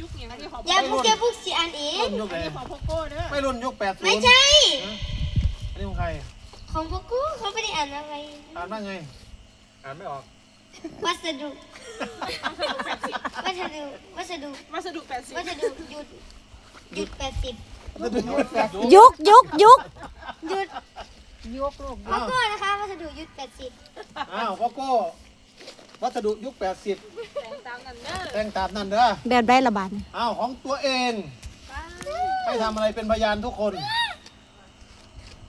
ยุคอย่างนี้ของอย่าพูดอย่าพูดสิอันเองรุ่นยุคไหนของโพโก้เด้อไม่รุ่นยุคแปดศูนย์ไม่ใช่ อันนี้ของใคร ของพวกกูเขาไม่ได้อ่านอะไรอ่านว่าไง อ่านไม่ออก วัสดุ วัสดุ วัสดุ วัสดุแปดสิบวัสดุหยุดหยุดแปดสิบยุกยุกยุกหยุดยุกลูกพวกกูนะคะ วัสดุหยุดแปดสิบอ้าวพ่อโก้ วัสดุยุคแปดสิบตามนั้นเด้อแต่งตามนั่นเด้อแบบได้ละบาดนี่อ้าวของตัวเองให้ทำอะไรเป็นพยานทุกคน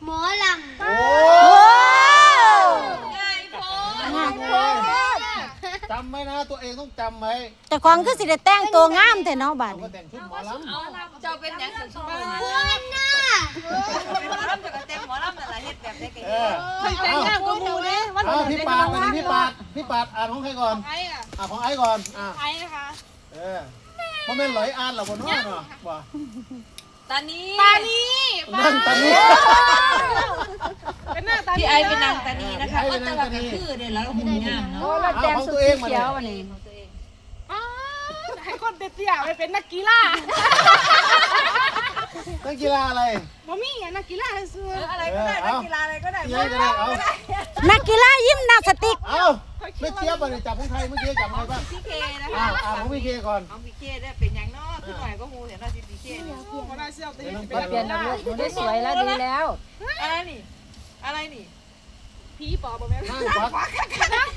หมอลำโอ้ง่ายโพจำไว้นะตัวเองต้องจำไว้แต่ของคือสิได้แต่งตัวงามแต่เนาะบาดเราก็นี่แต่งชุดหมอลำเอาเจ้าเป็นหยังสันสมบูรณ์พวนน่ะเป็นหมอลำจากกระเต็มหมอลำแต่ละเฮ็ดแบบได้ไงเออเคยแต่งงานกับหมูเนี่ยวันเอาเกิดพี่ในปาดกมาระดิพี่ปาดพี่ปาดอ่านของใครก่อนไอ้อะอ่าของไอ้ก่อนอ่าไอ้นะคะเออมันเป็นหลอยอ่านเหรอบนน้อเนาะว่าตอนนี้ตานีนั่งตอนนี้เป็นหน้าตานีพี่ไอเป็นนางตานีนะคะก็จะแบบคือเดี๋ยวแล้วหุ่นงามเนาะเอาของตัวเองมาเนี่ยให้คนเตี้ยๆไปเป็นนักกีฬา นักกีฬาอะไรบ่มีอะนักกีฬาซื้ออะไรก็ได้นักกีฬาอะไรก็ได้ยัยก็ได้เอานักกีฬายิมนาสติกเอาไม่เทียบเลยจับของใครเมื่อกี้จับของใครบ้างพี่เคนะอ่าคะอ่าของพี่เคก่อนของพี่เคได้เป็นอย่างนอกขึ้นหน่อยก็หูเห็นว่าพี่เคนี่คนน่าเชี่ยวตีเปลี่ยนแล้วลูกหนูได้สวยแล้วดีแล้วอะไรนี่อะไรนี่ผีปอบบ่แม่นนั่งควักนั่ง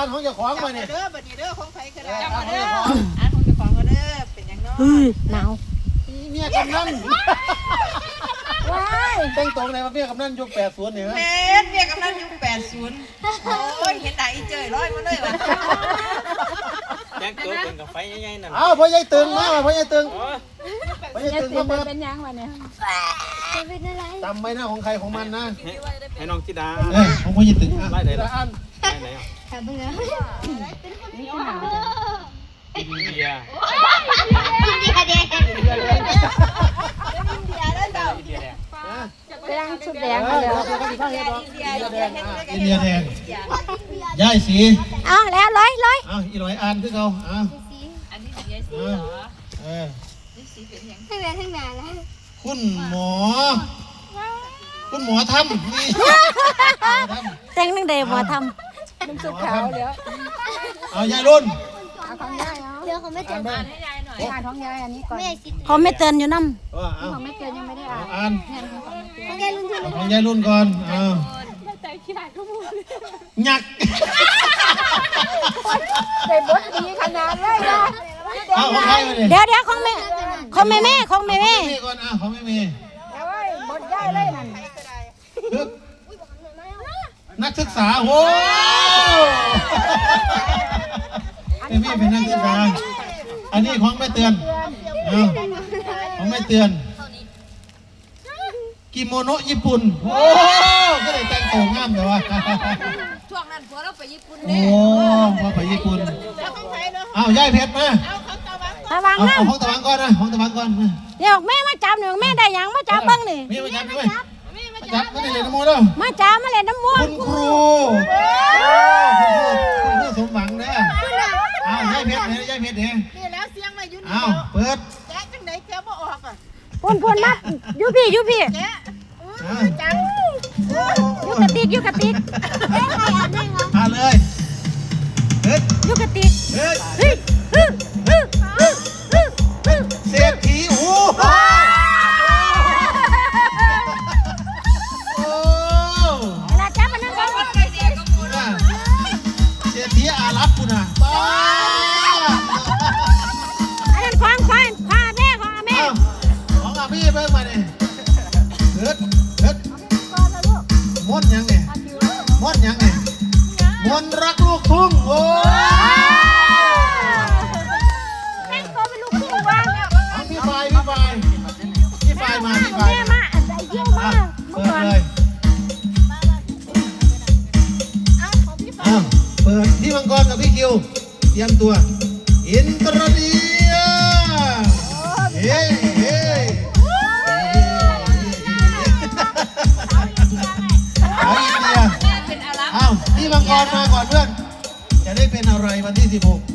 าอ่านของเจ้าของมาเนี่ยเด้อบัดนี้เด้อของใครก็ได้อ่านของเจ้าของอันของเจ้าของก็เด้อเป็นอย่างนอกเฮ้ยหนาวเมียกำนันว้ายแต่งตรงไหนมาเมียกำนันยุคแปดศูนย์เนี่ยแม่เมียกำลังยุคแปดศูนย์โอ้ยเห็นหน้าอีเจยร้อยมาเลยว่ะแจ้งตัวเป็นกับไฟใหญ่ๆนั่นเอาพ่อใหญ่ตึงมาพ่อใหญ่ตึงพ่อใหญ่ตึงมาเปิดเป็นยังวะเนี่ยจะเป็นอะไรจำไว้นะของใครของมันนะให้ให้น้องธิดาเออของพ่อใหญ่ตึงอะไล่ไหนล่ะ อ่านไล่ไหนอะถามเพิ่งนะอินเดียอินเดียแดงอินเดียแดงแดงชุดแดเองอมาเลยเดี๋ยเขาสิพาเฮ็ดดอกอินเดียอินเดียเห็นด้วยอินเดียแดงย่ายสีเอาแล้วร้อยร้อยเอาอีหน่อยอ่านคือเขาเอาสีอันนี้สีสีเหรอเออสีเป็นยังทั้งนั้นทั้งนั้นแล้วคุณหมอคุณหมอทำนี่แต่งนึงเดย์มาท มันสุดขาวแล้วเอายายรุ่นเดี๋ยวเขาไม่เจออ่านให้ยายหน่อยำของยายอันนี้ก่อนแม่สิเขาไม่เตือนอยู่น้เออเอาำไม่เตือนยังไม่ได้อ่านอ่านของแกลุงที่เอาของยายรุ่นก่อนเอาใจขี้หายก็มูยักใส่บดดีขนาดเลยนะเอาของใครมาดิเดี๋ยวเดี๋ยวของแม่ของแม่แม่ของแม่แม่มีก่อนอะของไม่มีบดได้เลยนั่น นึก นักศึกษาโอ้ไม่มีเป็นนักศึกษา อันนี้ของไม่เตือนเอาของไม่เตือนกิโมโนะญี่ปุ่น โอ้ก็เลยแต่งตัวงามแต่ว่าช่วงนั้นผัวเราไปญี่ปุ่นโอ้เนี่ยมาไปญี่ปุ่นแล้วของใครเด้ออ้าวยายเพชรมาเอาของตะวันระวังเอานะเอาของตะวันก่อนนะของตะวันก่อนมาเดี๋ยวแม่มาจับหนึ่งแม่ได้ยังมาจับบ้างนี่มีมาจับด้วยมา จับไม่ได้เลยนะโมแล้วมาจับมาเล่นน้ำม้วนคุณครูคุณครูคุณครูสมหวังเด้ออ้าวยายเพชรเนี่ยยายเพชรเนี่ยนี่แล้วเสียงมาอยู่นี่อ้าวเปิดแกจังได๋แกบ่ออกอะพูนพูนมาอยู่พี่อยู่พี่แกอ้าวจังอยู่กระติกอยู่กระติกอ่าเลยเฮ็ดอยู่กระติกเฮ็ดเฮ้ย มนต์ยังเนี่ยมนรักลูกทุ่งโอ้แม่ก็เป็นลูกคู่วางเอาพี่ไฟพี่ไฟพี่ไฟมาพี่ไฟแม่มาอันใดเยี่ยมมาอะเมื่เปิดก่อนเลยอ้าวเปิดพี่มังกรกับพี่คิวเตรียมตัว อินตรเดียเฮ้เฮ้ ก่อนมาก่อนเพื่อน จะได้เป็นอะไรวันที่ 16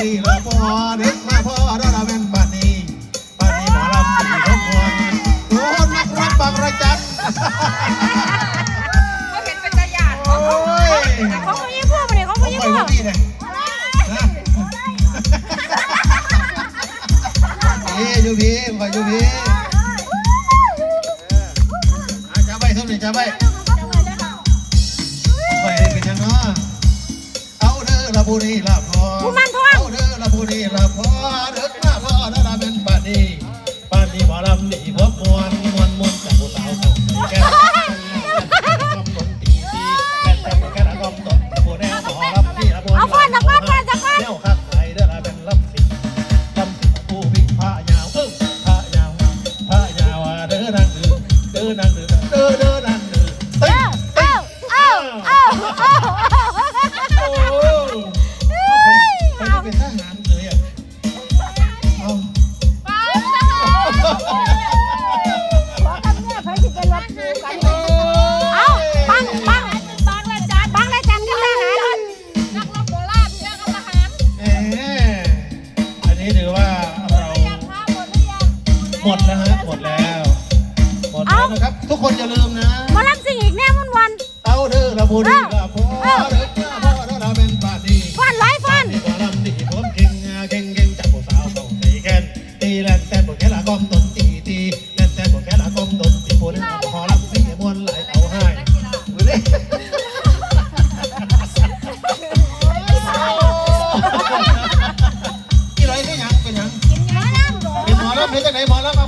ละบุรีละพอเด็กมาพ่อเราเป็นปานีปานีหมอลำดีทุกคนโอ้นักรักบางระจันก็เห็นเป็นตาหยาดโอ้ยของผู้หญิงพูดมาเนี่ยของผผู้มหญิงพูว่าดพี่เลยนะพี่อยู่พี่อยู่พี่อาจะไปท่าไหร่จะไปเป็นยังเนาะเอาเด้อละบุรีละพอเอาเดีละพอเด้อมาพอแล้วละเป็นปานีปานีหมอลำดีพบมวนมวนมวนจากผู้สาวเขาแก่กำลังตีตีแก่แต่แก่ละกำตดผู้แนวหมอลำที่ละบุรีเอาฟันเอาฟันฟันจะฟันเที่ยวคักไหลเด้อละเป็นลำสิลำสิผู้พิงผ้ายาวเออผ้ายาวผ้ายาวเด้อนางดือเด้อนางเด้อ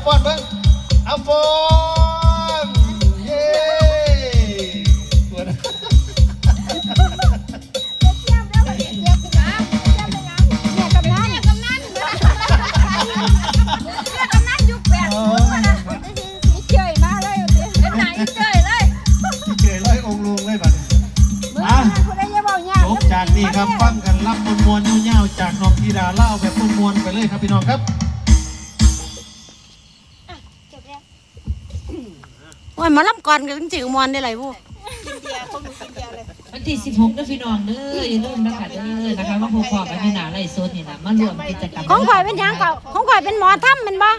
ฟอนเบิ่งเอาฟอนเย้ตัวนะเนี่ยกำนันกำนันกำนันยุคแปดศูนย์มานะเจากยร้อยองค์ลงเลยบัดนี้อะคนได้ยังบอกยากจบจากนี้ครับฟังกันรับมวลมวลๆเงาๆจากน้องธีดาเล่าแบบมวลมวลๆไปเลยครับพี่น้องครับ อ้ยมาลำก่อนกันจริงๆมวนได้ไรพวกกินเบียร์พวกหนูกินเบียร์เลยวันที่ 16เด้อพี่น้องเด้ออย่าลืมนะคะเด้อนะคะว่าพวกพ่อกับพี่นาไล่สดนี่นะมารวมกิจกรรมของข่อยเป็นหยังเก่าของข่อยเป็นหมอถ้ำเป็นบ่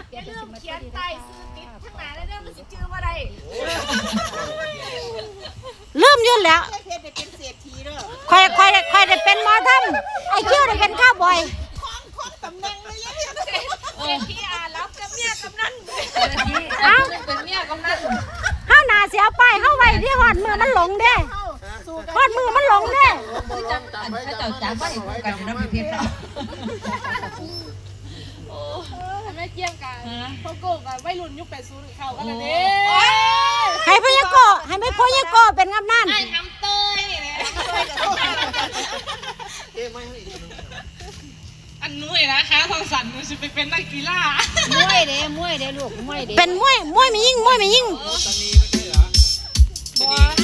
ลืมอยืนแล้วแค่เพชรได้เป็นเศรษฐีเด้อข่อยข่อยข่อยได้เป็นหมอถ้ำไอ้คิวได้เป็นข้าวบอยคล้องคล้องตำแหน่งเลยยังเนี่ยเอ้า เป็นเมียกำนันเฮาหนาเสียไปเฮาไว้ที่หอดมือมันหลงเด้เข้าสู่กันหอดมือมันหลงเด้ถ้าเจ้าจ้างว่าอีกกันอยู่นะพี่เพชรเนาะแม่เจียงกันเขาโกงกันวัยรุ่นยุคแปดศูนย์เขากันเลยให้พยาโกะให้ไม่พยาโกะเป็นกำนันทำเตยเนี่ยอันนุ่ยนะคะทองสันหนูจะไปเป็นนักกีฬามวยเด้มวยเด้ลูกมวยเด้เป็นมวยมวยมียิ่งมวยมียิ่งตอนนี้ Boy.